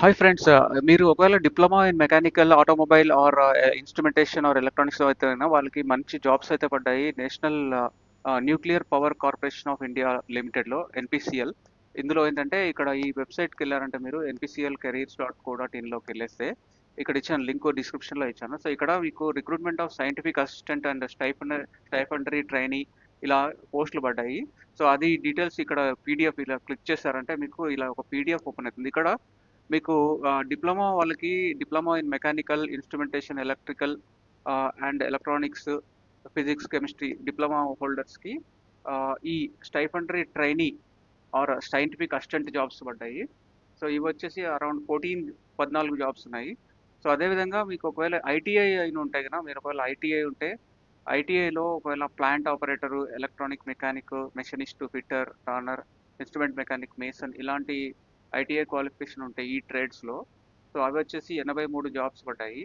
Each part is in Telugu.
హాయ్ ఫ్రెండ్స్ uh, మీరు ఒకవేళ diploma in mechanical automobile or instrumentation or electronics అయితే అయినా వాళ్ళకి మంచి జాబ్స్ అయితే పడ్డాయి. National nuclear power corporation of India లిమిటెడ్లో NPCL ఇందులో ఏంటంటే ఇక్కడ ఈ వెబ్సైట్కి వెళ్ళారంటే మీరు NPCL careers dot co dot ఇన్లోకి వెళ్ళేస్తే ఇక్కడ ఇచ్చాను లింక్ డిస్క్రిప్షన్లో ఇచ్చాను. సో ఇక్కడ మీకు recruitment of scientific assistant and stipendiary stipendiary trainee ఇలా పోస్టులు పడ్డాయి. సో అది డీటెయిల్స్ ఇక్కడ పీడిఎఫ్ ఇలా క్లిక్ చేశారంటే మీకు ఇలా ఒక పీడిఎఫ్ ఓపెన్ అవుతుంది. ఇక్కడ మీకు డిప్లొమా వాళ్ళకి diploma in mechanical instrumentation electrical and electronics physics chemistry diploma హోల్డర్స్కి ఈ stipendiary trainee or scientific assistant jobs పడ్డాయి. సో ఇవి వచ్చేసి అరౌండ్ ఫోర్టీన్ పద్నాలుగు జాబ్స్ ఉన్నాయి. సో అదేవిధంగా మీకు ఒకవేళ ఐటీఐ అయిన ఉంటాయి కదా మీరు ఒకవేళ ఐటీఐ ఉంటే ఐటీఐలో ఒకవేళ plant operator electronic mechanic machinist fitter turner instrument mechanic mason ఇలాంటి ఐటీఐ క్వాలిఫికేషన్ ఉంటాయి ఈ ట్రేడ్స్లో. సో అవి వచ్చేసి ఎనభై మూడు జాబ్స్ పడ్డాయి.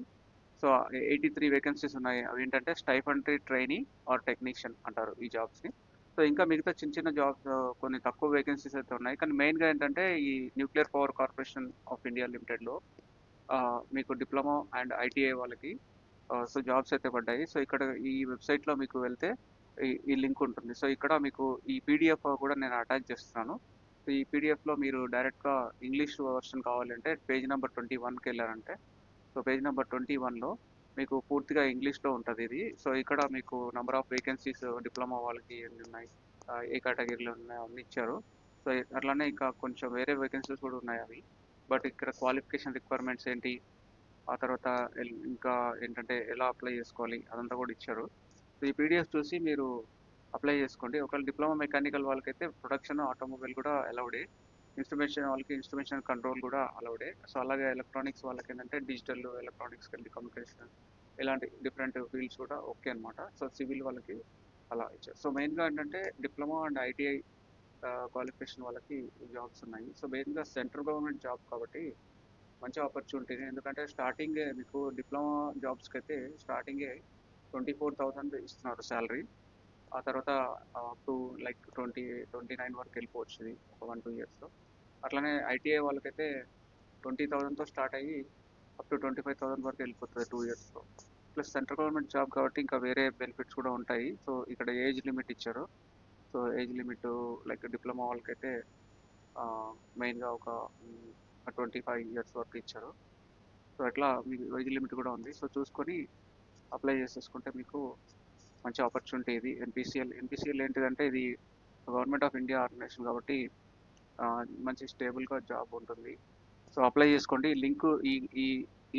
సో ఎయిటీ త్రీ వేకెన్సీస్ ఉన్నాయి. అవి ఏంటంటే స్టైఫంటరీ ట్రైనీ ఆర్ టెక్నీషియన్ అంటారు ఈ జాబ్స్ని. సో ఇంకా మిగతా చిన్న చిన్న జాబ్స్ కొన్ని తక్కువ వేకెన్సీస్ అయితే ఉన్నాయి. కానీ మెయిన్గా ఏంటంటే ఈ nuclear power corporation of India లిమిటెడ్లో మీకు డిప్లొమా అండ్ ఐటీఐ వాళ్ళకి సో జాబ్స్ అయితే పడ్డాయి. సో ఇక్కడ ఈ వెబ్సైట్లో మీకు వెళ్తే ఈ లింక్ ఉంటుంది. సో ఇక్కడ మీకు ఈ పీడిఎఫ్ కూడా నేను అటాచ్ చేస్తున్నాను ఈ పీడిఎఫ్లో మీరు డైరెక్ట్గా ఇంగ్లీష్ వర్షన్ కావాలంటే పేజ్ నెంబర్ ట్వంటీ వన్కి వెళ్ళారంటే సో పేజ్ నెంబర్ ట్వంటీ వన్లో మీకు పూర్తిగా ఇంగ్లీష్లో ఉంటుంది ఇది. సో ఇక్కడ మీకు నెంబర్ ఆఫ్ వేకెన్సీస్ డిప్లొమా వాళ్ళకి ఎన్ని ఉన్నాయి ఏ కేటగిరీలో ఉన్నాయి అన్ని ఇచ్చారు. సో అట్లానే ఇంకా కొంచెం వేరే వేకెన్సీస్ కూడా ఉన్నాయి అవి. బట్ ఇక్కడ క్వాలిఫికేషన్ రిక్వైర్మెంట్స్ ఏంటి ఆ తర్వాత ఇంకా ఏంటంటే ఎలా అప్లై చేసుకోవాలి అదంతా కూడా ఇచ్చారు. సో ఈ పీడిఎఫ్ చూసి మీరు అప్లై చేసుకోండి. ఒకవేళ డిప్లొమా మెకానికల్ వాళ్ళకైతే ప్రొడక్షన్ ఆటోమొబైల్ కూడా అలౌడే. ఇన్స్ట్రుమేషన్ వాళ్ళకి ఇన్స్ట్రుమేషన్ కంట్రోల్ కూడా అలౌడే. సో అలాగే ఎలక్ట్రానిక్స్ వాళ్ళకి ఏంటంటే డిజిటల్ ఎలక్ట్రానిక్స్ కమ్యూనికేషన్ ఇలాంటి డిఫరెంట్ ఫీల్డ్స్ కూడా ఓకే అనమాట సో సివిల్ వాళ్ళకి అలా ఇచ్చారు. సో మెయిన్గా ఏంటంటే డిప్లొమా అండ్ ఐటీఐ క్వాలిఫికేషన్ వాళ్ళకి జాబ్స్ ఉన్నాయి. సో మెయిన్గా సెంట్రల్ గవర్నమెంట్ జాబ్ కాబట్టి మంచి ఆపర్చునిటీ. ఎందుకంటే స్టార్టింగే మీకు డిప్లొమా జాబ్స్కి అయితే స్టార్టింగే ట్వంటీ ఫోర్ థౌసండ్ ఇస్తున్నారు శాలరీ. ఆ తర్వాత up to like twenty twenty nine వరకు వెళ్ళిపోవచ్చు ఇది ఒక వన్ టూ ఇయర్స్లో అట్లనే ఐటీఐ వాళ్ళకైతే ట్వంటీ థౌసండ్తో స్టార్ట్ అయ్యి up to twenty five thousand వరకు వెళ్ళిపోతుంది టూ ఇయర్స్లో ప్లస్ సెంట్రల్ గవర్నమెంట్ జాబ్ కాబట్టి ఇంకా వేరే బెనిఫిట్స్ కూడా ఉంటాయి. సో ఇక్కడ ఏజ్ లిమిట్ ఇచ్చారు. So age limit like diploma వాళ్ళకైతే మెయిన్గా ఒక ట్వంటీ ఫైవ్ ఇయర్స్ వరకు ఇచ్చారు. సో అట్లా మీకు ఏజ్ లిమిట్ కూడా ఉంది. సో చూసుకొని అప్లై చేసేసుకుంటే మీకు మంచి ఆపర్చునిటీ ఇది. ఎన్పిసిఎల్ ఎన్పిసిఎల్ ఏంటిదంటే ఇది గవర్నమెంట్ ఆఫ్ ఇండియా ఆర్గనైజేషన్ కాబట్టి మంచి స్టేబుల్గా జాబ్ ఉంటుంది. సో అప్లై చేసుకోండి. లింక్ ఈ ఈ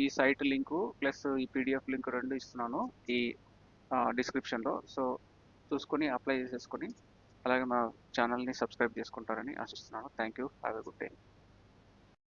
ఈ సైట్ లింకు ప్లస్ ఈ పీడిఎఫ్ లింక్ రెండు ఇస్తున్నాను ఈ డిస్క్రిప్షన్లో సో చూసుకొని అప్లై చేసేసుకొని అలాగే మా ఛానల్ని సబ్స్క్రైబ్ చేసుకుంటారని ఆశిస్తున్నాను. Thank you have a good day